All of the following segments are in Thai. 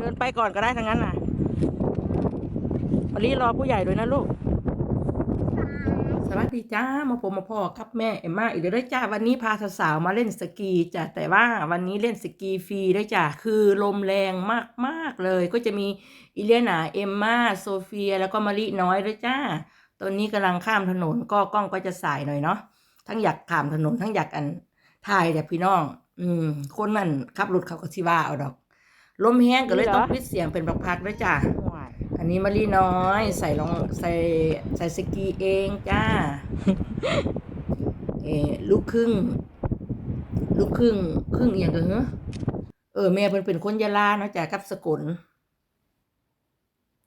เดินไปก่อนก็ได้ทั้งนั้นน่ะวันนี้รอผู้ใหญ่ด้วยนะลูก สวัสดีจ้า มาผมมาพ่อครับแม่เอ็มมาอีกแล้วด้วยจ้า วันนี้พาสาวๆมาเล่นสกีจ้ะ แต่ว่าวันนี้เล่นสกีฟรีด้วยจ้ะ คือลมแรงมากๆเลย ก็จะมีอิเลียนาเอ็มมาโซเฟีย แล้วก็มาริน้อยด้วยจ้า ตอนนี้กำลังข้ามถนนก็กล้องก็จะสายหน่อยเนาะ ทั้งอยากข้ามถนนทั้งอยากอันถ่ายแต่พี่น้อง อืม คนนั่นขับรถเขาก็สิว่าเอาดอก ลมแห้งก็เลยต้องปิดเสียงเป็นพักๆด้วยจ้าอันนี้มารีน้อย ใส่รองใส่ใส่สกีเองจ้าเออลูกครึ่ง ลูกครึ่งครึ่งอหย่างกันเหรอเออแม่เพิ่นเป็นคนยะลาเนาะจ้ะกับสกล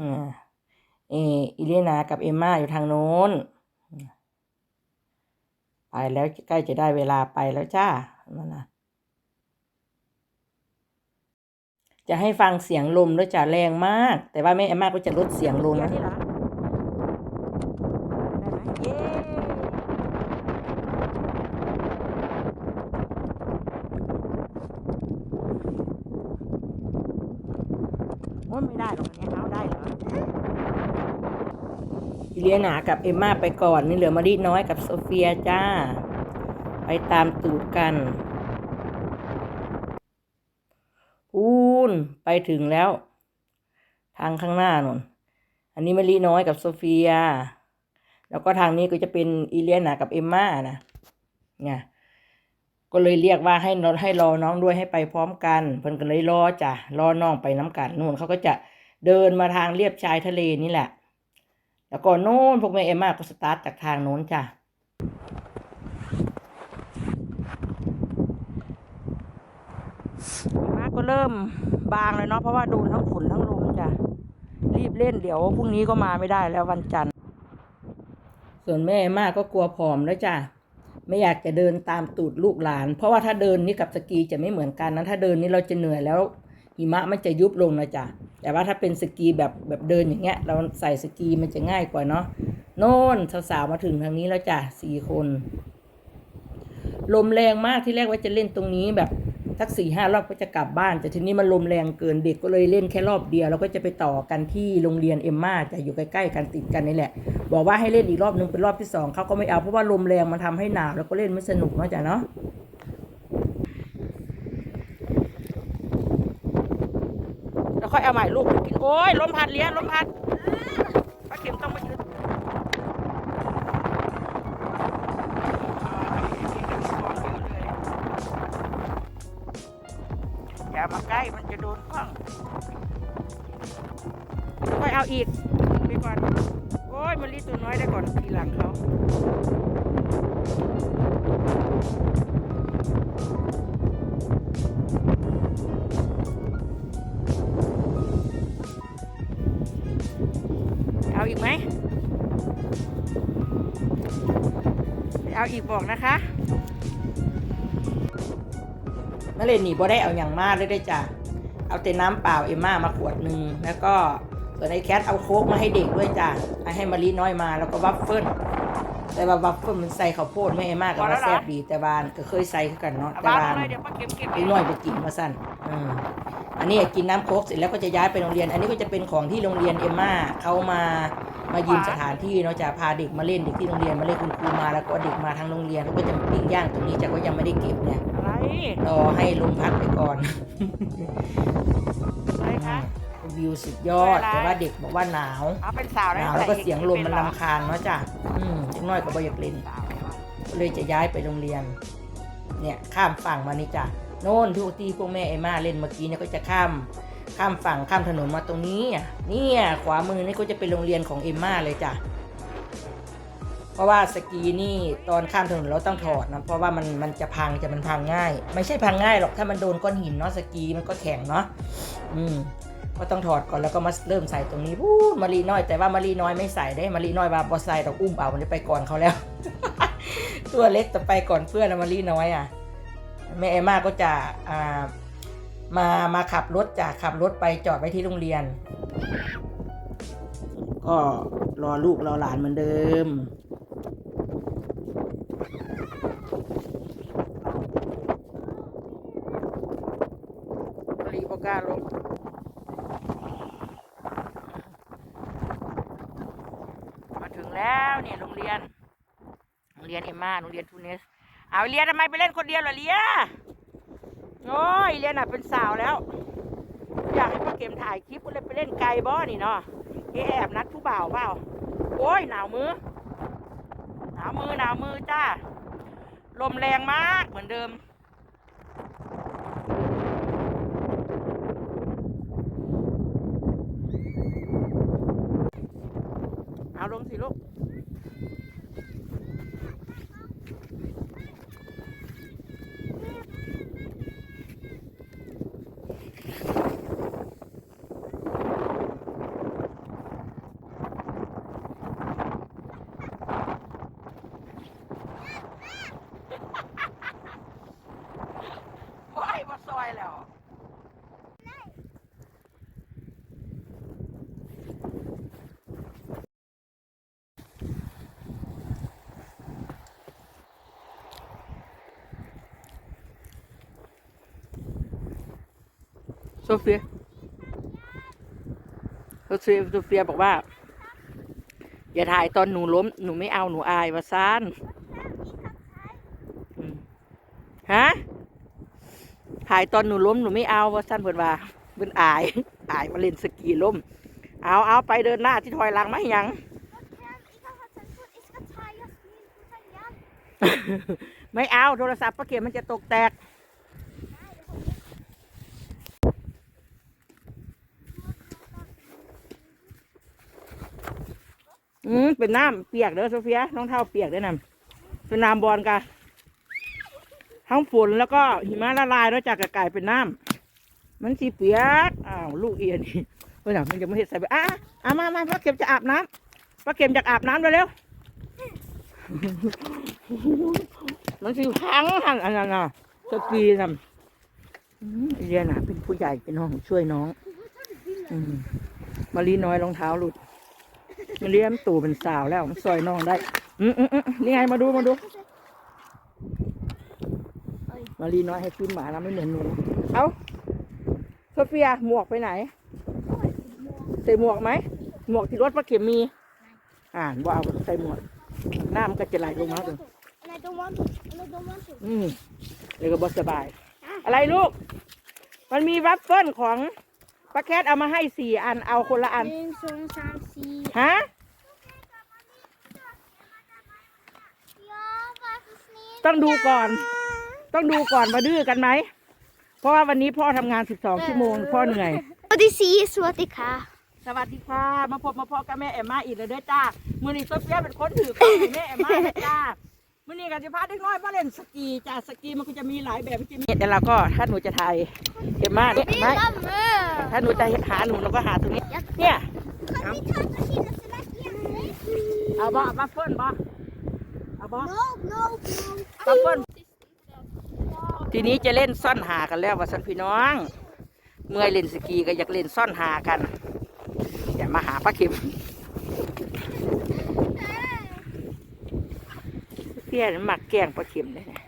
อ่าเอออิเลนากับเอมมาอยู่ทางโน้น ไปแล้วใกล้จะได้เวลาไปแล้วจ้านั่นนะ จะให้ฟังเสียงลมด้วยจ้ะแรงมาก แต่ว่าแม่เอมมาก็จะลดเสียงลงนะว่าไม่ได้หรอกอันนี้เอาได้เหรออิเลียนากับเอมมาไปก่อนนี่เหลือมารีน้อยกับโซเฟียจ้า ไปตามตูดกันพูน ไปถึงแล้ว ทางข้างหน้านุ่นอันนี้มารีน้อยกับโซเฟีย แล้วก็ทางนี้ก็จะเป็นอิเลียนากับเอมมานะเนี่ยก็เลยเรียกว่าให้นให้รอน้องด้วยให้ไปพร้อมกัน เพิ่นก็เลยรอจ้ะรอน้องไปน้ำกันนู่นเขาก็จะเดินมาทางเลียบชายทะเลนี่แหละ แล้วก็โน่นพวกแม่เอมมาก็สตาร์ทจากทางโน้นจ้ะ ก็เริ่มบางเลยเนาะเพราะว่าโดนทั้งฝุ่นทั้งลมจ้ะรีบเล่นเดี๋ยวพรุ่งนี้ก็มาไม่ได้แล้ววันจันทร์ ส่วนแม่มมาก็กลัวผอมแล้วจ้ะไม่อยากจะเดินตามตูดลูกหลาน เพราะว่าถ้าเดินนี่กับสกีจะไม่เหมือนกันนะถ้าเดินนี่เราจะเหนื่อยแล้วหิมะมันจะยุบลงนะจ๊ะแต่ว่าถ้าเป็นสกีแบบแบบเดินอย่างเงี้ย เราใส่สกีมันจะง่ายกว่าเนาะโน่นสาวๆมาถึงทางนี้แล้วจ้ะสี่คน ลมแรงมากที่แรกว่าจะเล่นตรงนี้แบบ สักสี่ห้ารอบก็จะกลับบ้าน แต่ทีนี้มันลมแรงเกินเด็กก็เลยเล่นแค่รอบเดียวแล้วก็จะไปต่อกันที่โรงเรียนเอ็มมาจะอยู่ใกล้ๆกันติดกันนี่แหละ บอกว่าให้เล่นอีกรอบนึงเป็นรอบที่สองเขาก็ไม่เอาเพราะว่าลมแรงมันทำให้หนาวแล้วก็เล่นไม่สนุกเนาะจ้ะเนาะแล้วค่อยเอาใหม่ลูกโอ้ยลมพัดเลี้ยลมพัด ค่อยเอาอีกไปก่อน โอ้ยมันรีตัวน้อยได้ก่อนทีหลังเขาเอาอีกไหม เอาอีกบอกนะคะนั่เลยหนีบ่ได้เอาอย่างมากเลยได้จ้ะ เอาแต่น้ำเปล่าเอมม่ามาขวดหนึ่งแล้วก็ ส่วนไอ้แคทเอาโค้กมาให้เด็กด้วยจ้ะให้ให้มารีน้อยมาแล้วก็วัฟเฟิลแต่ว่าวัฟเฟิลมันใส่ข้าวโพดไม่เอมม่ากับว่าแซ่บดีแต่บานก็เคยใส่คือกันเนาะแต่บานไอ้น้อยไปกินมาสั้นอืมอันนี้กินน้ำโค้กเสร็จแล้วก็จะย้ายไปโรงเรียน อันนี้ก็จะเป็นของที่โรงเรียนเอมม่าเขามามายืมสถานที่เนาะจะพาเด็กมาเล่นเด็กที่โรงเรียนมาเล่นคุณครูมาแล้วก็เด็กมาทางโรงเรียนแล้วก็จะปิ้งย่างตรงนี้จะก็ยังไม่ได้เก็บเนี่ยอะไรรอให้ลมพัดไปก่อนอะไรคะ วิวสุดยอด แต่ว่าเด็กบอกว่าหนาวเอาเป็นสาวหนาวแล้วก็เสียงลมมันรำคาญเนาะจ้ะอืมเล็กน้อยก็บ่อยากเล่นสาวเลยวะก็เลยจะย้ายไปโรงเรียน เนี่ยข้ามฝั่งมานี่จ้ะโน่นทุกที่พวกแม่ไอ้มาเล่นเมื่อกี้เนี่ยก็จะข้ามข้ามฝั่งข้ามถนนมาตรงนี้อะเนี่ยขวามือนี่ก็จะเป็นโรงเรียนของเอมมาเลยจ้ะเพราะว่าสกีนี่ตอนข้ามถนนเราต้องถอดนะเพราะว่ามันมันจะพังจะมันพังง่าย ไม่ใช่พังง่ายหรอกถ้ามันโดนก้อนหินเนาะสกีมันก็แข็งเนาะอืม ก็ต้องถอดก่อนแล้วก็มาเริ่มใส่ตรงนี้วู้มารีน้อยแต่ว่ามารีน้อยไม่ใส่ได้มารีน้อยว่าบอใส่ดอกอุ้มเอามันไปก่อนเขาแล้ว ตัวเล็กแต่ไปก่อนเพื่อนมารีน้อยอะแม่เอมมาก็จะอ่ามามาขับรถจากขับรถไปจอดไว้ที่โรงเรียน ก็รอลูกรอหลานเหมือนเดิมรีบก้าลง แล้วเนี่ยโรงเรียนโรงเรียนเอมมาโรงเรียนทูเนสเอาเรียนทำไมไปเล่นคนเดียวเหรอเลียโอ้ยเรียนอะเป็นสาวแล้ว อยากให้ป้าเข็มถ่ายคลิปก็เลยไปเล่นไกลบ่นี่เนาะเอะแอบนัดผู้บ่าวเปล่าโอ้ยหนาวมือหนาวมือหนาวมือจ้าลมแรงมากเหมือนเดิม เอาลงสิลูก โอ้ยมาซอยแล้ว โซเฟียโซเฟียโซเฟียบอกว่า อย่าถ่ายตอนหนูล้ม หนูไม่เอาหนูอายว่าซานอืมฮะถ่ายตอนหนูล้มหนูไม่เอาว่าสั้นเพิ่นว่าเพิ่นอาย อายมาเล่นสกีล้ม เอาเอาไปเดินหน้าที่ถอยหลังมาให้หยังไม่เอาโทรศัพท์ป้าเกียมันจะตกแตก อืมเป็นน้ำเปียกเด้อโซเฟียน้องเท้าเปียกเด้อน่ะเป็นน้ำบอลกะทั้งฝนแล้วก็หิมะละลายแล้วจากกระกลายเป็นน้ำมันสีเปียกอ้าวลูกเอียนี่เฮ้ยน่ะมันจะไม่เห็นใส่ไปอะอะมามาป้าเข็มจะอาบน้ำป้าเข็มอยากอาบน้ำเร็วๆมันสิพังหันอันนั้นน่ะสกีน่ะอืมไอเรียนน่ะเป็นผู้ใหญ่เป็นน้องช่วยน้องอืมมารีน้อยรองเท้าหลุด มาเลี้ยมตู่เป็นสาวแล้วซอยน้องได้ อืมอืมอืมนี่ไงมาดูมาดู มารีน้อยให้ขึ้นหมาแล้วไม่เหมือนหนู เอาโซเฟียหมวกไปไหน ใส่หมวกไหม หมวกที่รถป้าเข็มมี อ่านว่าเอาใส่หมวกหน้ามันก็จะไหลลงมาเลย And I don't want to. And I don't want to. อืมเดี๋ยวก็บสบาย อะไรลูก มันมีวัฟเฟิลของ ป้าแคทเอามาให้สี่อันเอาคนละอันหนึ่งสองสามสี่ฮะ ต้องดูก่อน ต้องดูก่อนมาดื้อกันไหม เพราะว่าวันนี้พ่อทำงาน 12 ชั่วโมง พ่อเหนื่อย สวัสดีสีสวัสดีค่ะ สวัสดีค่ะ มาพบมาพอกับแม่แอมมาอีกแล้วเด้อจ้า มือนี้โซเฟียเป็นคนถือกล้องให้แม่แอมมาเด้อจ้า มือนี้กันจะพาเด็กน้อยมาเล่นสกีจ้าสกีมันก็จะมีหลายแบบที่มีเดี๋ยวเราก็ถ้าหนูจะถ่ายเอมมาเนี่ยไม่ถ้าหนูจะหาหนูเราก็หาตรงนี้เนี่ยเอาบ่เอาบัฟเฟิลบ่เอาบ่ No, no, บัฟเฟิลทีนี้จะเล่นซ่อนหากันแล้วว่าสันพี่น้อง เมื่อยเล่นสกีก็อยากเล่นซ่อนหากันอย่ามาหาป้าเข็ม พี่อนหมักแกล้งป้าเข็มเลยนะ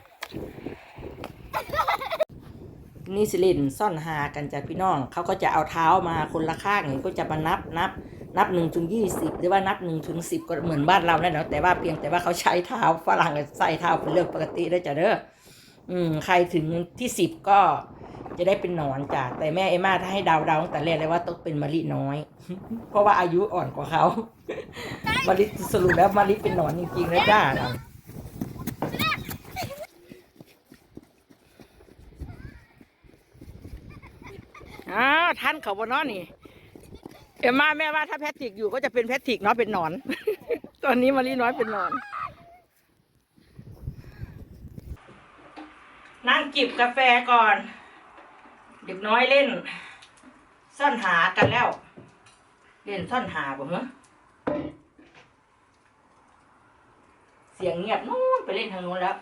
นี่สิล่นซ่อนหากันจากพี่น้องเขาก็จะเอาเท้ามาคนละข้างอย่างก็จะมานับนับ นับหนึ่งถึงยี่สิบหรือว่านับหนึ่งถึงสิบก็เหมือนบ้านเราแน่นอนแต่ว่าเพียงแต่ว่าเขาใช้เท้าฝรั่งใส่เท้าเป็นเรื่องปกติได้จ้ะเด้ออืมใครถึงที่สิบก็จะได้เป็นหนอนจ้ะแต่แม่เอม่าถ้าให้เดาเดาตั้งแต่แรกเลยว่าต้องเป็นมะลิน้อย เพราะว่าอายุอ่อนกว่าเขามะลิสรุปแล้วมะลิเป็นหนอนจริงๆนะจ้า อ้าวท่านเขาบนนอนนี่ เอ็มมาแม่ว่าถ้าแพทริกอยู่ก็จะเป็นแพทริกเนาะเป็นหนอน ตอนนี้มารีน้อยเป็นหนอน นั่งจิบกาแฟก่อน เด็กน้อยเล่น ซ่อนหากันแล้ว เล่นซ่อนหาบ่เหรอเสียงเงียบนู้นไปเล่นทางนู้นแล้ว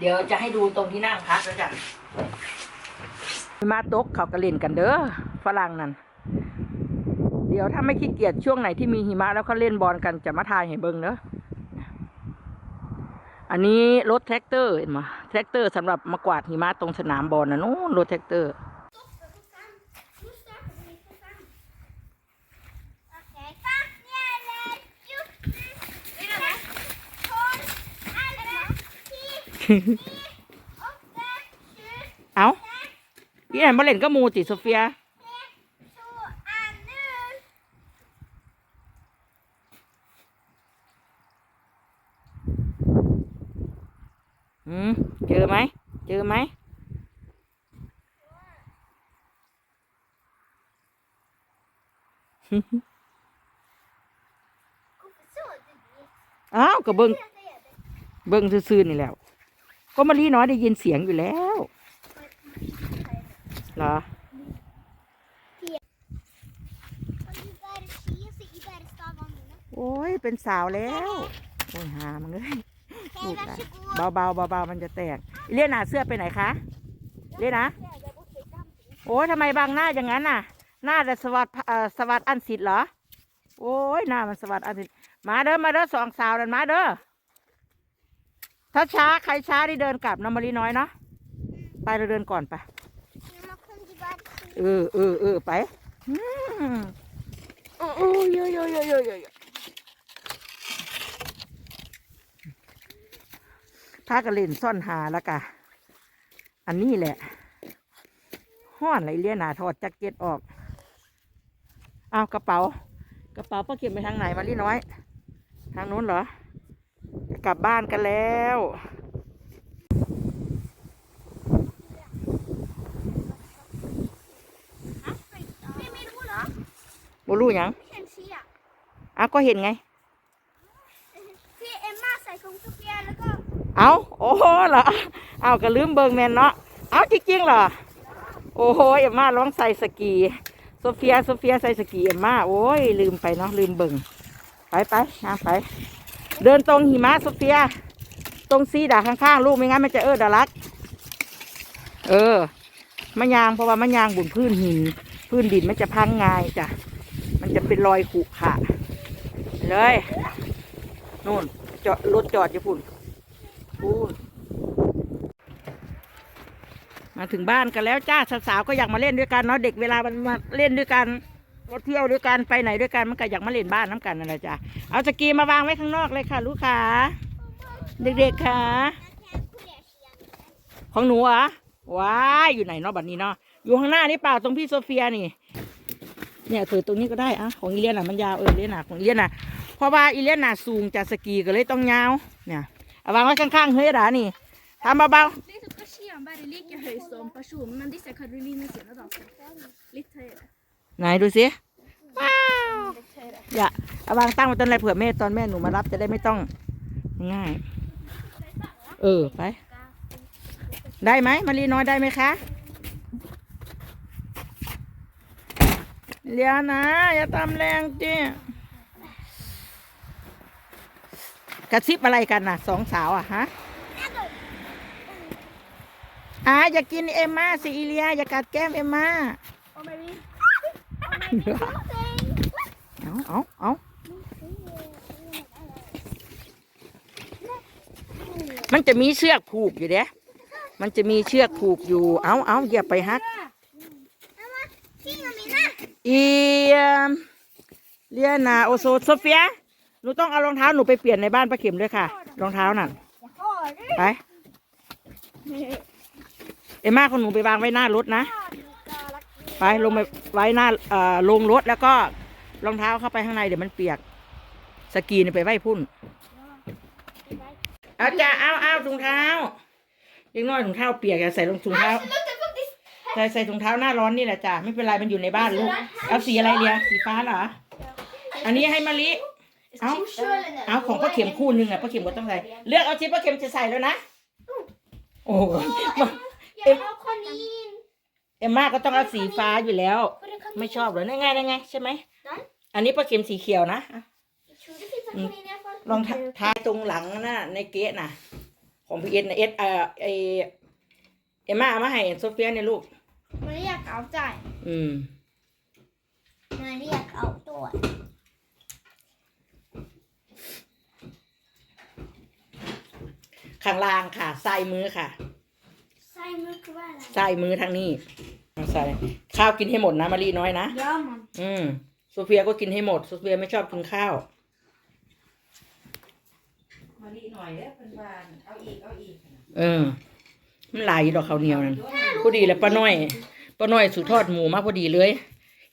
เดี๋ยวจะให้ดูตรงที่นั่งพักแล้วจ้ะมาตกเขากระเล่นกันเด้อฝรั่งนั่นเดี๋ยวถ้าไม่ขี้เกียจช่วงไหนที่มีหิมะแล้วเขาเล่นบอลกันจะมาทายให้เบิ้งเด้ออันนี้รถแท็กเตอร์เห็นไหมแท็กเตอร์สำหรับมากวาดหิมะตรงสนามบอลนะนู้นรถแท็กเตอร์ เอาพี่แอนมาเล่นก็มูติโซเฟียอืมเจอไหม เจอไหมอ้าวก็เบิ่งเบิ่งซื่อๆนี่แหล้ว ก็มารีน้อยได้ยินเสียงอยู่แล้วเหรอโอ้ยเป็นสาวแล้วโอ้ยหามันเลยลูกหลานเบาเบามันจะแตกเลียนาเสื้อไปไหนคะเลียนะโอ้ยทำไมบางหน้าอย่างนั้นน่ะ หน้าแต่สวัสดเอ่อสวัสดอันสิทธิ์เหรอโอ้ยหน้ามันสวัสดอันสิทธิ์มาเด้อมาเด้อสองสาวนั่นมาเด้อ ถ้าช้าใครช้าที่เดินกลับน้ำมารีน้อยเนาะไปเราเดินก่อนไปเออเออเออไปอืมโอ้โอ้ยเยอะเยอะเยอะเยอะเยอะพากันเล่นซ่อนหาแล้วกะอันนี้แหละห้อนไรเลียหนาถอดแจ็คเก็ตออกเอากระเป๋า กระเป๋าป้าเก็บไปทางไหนมาลี่น้อย ทางนู้นเหรอจะ กลับบ้านกันแล้วบ่รู้หยังอ้าวก็เห็นไงที่เอ็มมาใส่ของโซเฟียแล้วก็ เอาโอ้โหเหรอ เอาก็ลืมเบิงแมนเนาะ เอาจริงๆเหรอ โอ้โหเอ็มมาร้องใส่สกี โซเฟีย โซเฟียใส่สกีเอ็มมาโอ้ยลืมไปเนาะลืมเบิงไปไปนะไป เดินตรงหิมะโซเฟีย ตรงซีดาข้างๆลูกไม่งั้นมันจะเออดารัก เออมะยางเพราะว่ามะยางบนพื้นหิน พื้นดินมันจะพังง่ายจ้ะ มันจะเป็นรอยขุขะเลยนู่นจอดรถจอดอยู่พุ่นพูดมาถึงบ้านกันแล้วจ้าสาวๆก็อยากมาเล่นด้วยกันเนาะเด็กเวลามันมาเล่นด้วยกัน มาเที่ยวด้วยกันไปไหนด้วยกันมันก็อยากมาเล่นบ้านน้ำกันนั่นแหละจ้าเอาสกีมาวางไว้ข้างนอกเลยค่ะ ลูกค้าเด็กๆค่ะ ของหนูอะว้ายอยู่ไหนเนาะบัดนี้เนาะอยู่ข้างหน้านี่เปล่าตรงพี่โซเฟียนี่ เนี่ยถือตรงนี้ก็ได้อะของอีเลียนอะมันยาวเออเลียนอะของอีเลียนอะเพราะว่าอีเลียนอะสูงจากสกีก็เลยต้องยาวเนี่ยเอาวางไว้ข้างๆเฮ้ยดานี่ทำเบา Det är typ Persian bara lika hög som person, men dessa Karolina sina dagar. Lite högre. ไหนดูสิว้าว Lite högre. อย่าเอาวางตั้งไว้ต้นอะไรเผื่อแม่ตอนแม่หนูมารับจะได้ไม่ต้องง่าย เออไป ได้ไหมมารีน้อยได้ไหมคะเลียนะอย่าทำแรงจีกระซิบอะไรกันน่ะสองสาวอะฮะอ่าอย่ากินเอ็มมาสิอีเลียอย่ากัดแก้มเอ็มมา Och Marie, เอาเอาเอามันจะมีเชือกผูกอยู่เด้มันจะมีเชือกผูกอยู่ เอาเอาอย่าไปฮักอีเอิ่มเลียนาโอโซโซเฟีย หนูต้องเอารองเท้าหนูไปเปลี่ยนในบ้านป้าเข็มด้วยค่ะ รองเท้าน่ะไป เอ็มม่าของหนูไปวางไว้หน้ารถนะ ไปลงไปไว้หน้าเอ่อลงรถแล้วก็รองเท้าเข้าไปข้างในเดี๋ยวมันเปียก สกีนี่ไปไว้พุ่น เอาจ้าเอาเอาถุงเท้าเล็กน้อยถุงเท้าเปียกอย่าใส่รองถุงเท้าใส่ใส่ถุงเท้าหน้าร้อนนี่แหละจ้าไม่เป็นไรมันอยู่ในบ้านลูกเอาสีอะไรเดียสีฟ้าเหรออันนี้ให้มะลิเอาเอาของป้าเข็มคู่หนึงอะป้าเข็มก็ต้องใส่เลือกเอาที่ป้าเข็มจะใส่แล้วนะโอ้โห Jag har kanin! เอ็ มม่าก็ต้องเอาสีฟ้าอยู่แล้ว ไม่ชอบเหรอนี่ไงนี่ไงใช่ไหมอันนี้ป้าเข็มสีเขียวนะอะ Jag tror det finns en kanin i alla fall. ลองทาทาตรงหลังน่ะในเกะน่ะของพี่เอ็ดนะเอ็ดเอ่อไอเอ็มม่าเอามาให้โซเฟียเนี่ยลูก Maria kan där. อืม Maria kan då. ข้างล่างค่ะใส่มือค่ะ Simon kväll. ใส่มือทางนี้เอาใส่ข้าวกินให้หมดนะมารีน้อยนะ Ja man. อืมโซเฟียก็กินให้หมดโซเฟียไม่ชอบกินข้าว มารีหน่อยเด้อเป็นบานเอาอีกเอาอีกเออ มันหลายอยู่ดอกข้าวเหนียวนั่นพอดีแหล้วป้าน้อยป้าน้อยสูตรทอดหมูมาพอดีเลย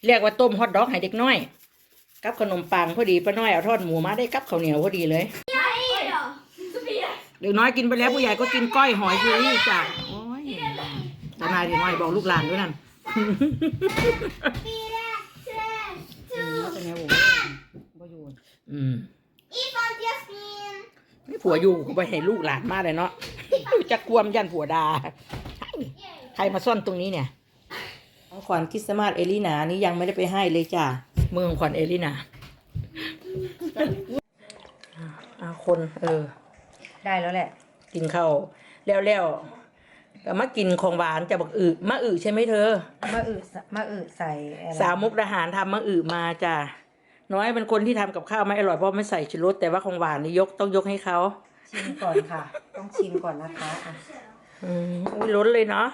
เรียกว่าต้มฮอทดอกให้เด็กน้อย กับขนมปังพอดีป้าน้อยเอาทอดหมูมาได้กับข้าวเหนียวพอดีเลย เด็กน้อยกินไปแล้วผู้ใหญ่ก็กินก้อยหอยเชอรี่จ้ะโอ้ย ตานายเด็กน้อยบอกลูกหลานด้วยนั่นอืม Ich und Jasmin. นี่ผัวอยู่ก็ไปให้ลูกหลานมาเลยเนาะจะกวมยันผัวดา ใครมาซ่อนตรงนี้เนี่ยของขวัญคริสต์มาสเอลินานี่ยังไม่ได้ไปให้เลยจ้ะเมืองขวัญเอลินาอาคน เออ ได้แล้วแหละ กินข้าวแล้วแล้วๆ ก็มากินของหวานจะบอกอึมะอึใช่ไหมเธอ มะอึสมะอึใส่อะไรสาวมุกดาหารทำมะอึมาจ้ะน้อยเป็นคนที่ทำกับข้าวไม่อร่อยเพราะไม่ใส่ชูรสแต่ว่าของหวานนี่ยกต้องยกให้เขาชิมก่อนค่ะ ต้องชิมก่อนนะคะอะอืมอุ้ยล้นเลยเนาะ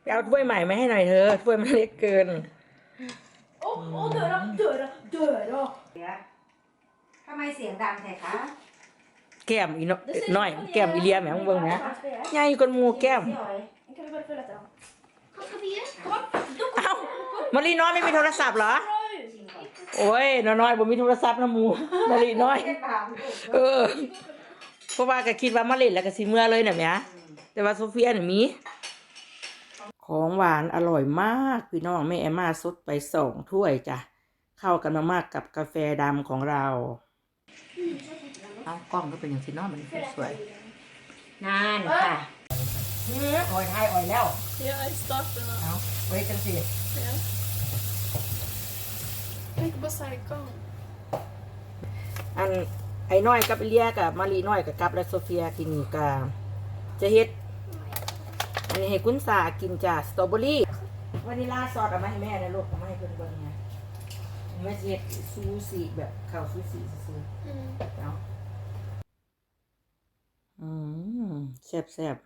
ไปเอาถ้วยใหม่มาให้หน่อยเธอถ้วยมันเล็กเกิน Och, och dörra, dörra, dörra. เดี๋ยวทำไมเสียงดังแท้คะ แก้มอีน้อยน้อย แก้มอีเลียแหมมึงเบิ่งนะใหญ่กว่าหมูแก้ม Kan vi bara följa till honom? Vad ska vi göra? เอ้ามารีน้อยไม่มีโทรศัพท์เหรอ โอ้ยน้อยน้อยบ่มีโทรศัพท์นะหมูมารีน้อย เออเพราะว่าก็คิดว่ามาเล่นแล้วก็สิเมื่อเลยน่ะแหมแต่ว่าโซเฟียน่ะมี ของหวานอร่อยมากพี่น้องแม่แอมมาซดไปสองถ้วยจ้ะ เข้ากันมากๆกับกาแฟดำของเรา เอากล้องก็เป็นอย่างที่น้องมันสวยนานค่ะอ่อยไทยอ่อยแล้ว Ja, i starten. เอาไว้กันสิ Ja. Jag tänker bara säga igång. อันไอ้น้อยกับไอ้เลียกับมารีน้อยกับกับและโซเฟียกินกาจะเฮ็ด อันนี้ให้คุณสากินจ้าสตรอเบอรี่วานิลลาซอสเอามาให้แม่นะลูกเอามาให้เพื่อนเบิ่งนะแม่สิเฮ็ดซูชิแบบข้าวซูชิซื่อๆเอา อืมแซ่บแซ่บ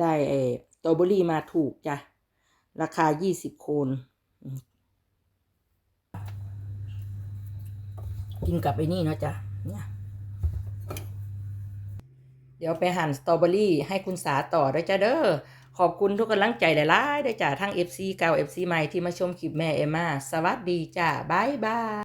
ได้ไอ้สตรอเบอรี่มาถูกจ้ะ ราคายี่สิบโคนกินกับไอ้นี่เนาะจ้ะเนี่ยเดี๋ยวไปหั่นสตรอเบอรี่ให้คุณสาต่อด้วยจ้ะเด้อ ขอบคุณทุกกำลังใจหลายๆด้วยจ้ะทั้ง FC เก่า FC ใหม่ที่มาชมคลิปแม่เอมมาสวัสดีจ้ะ บ๊ายบาย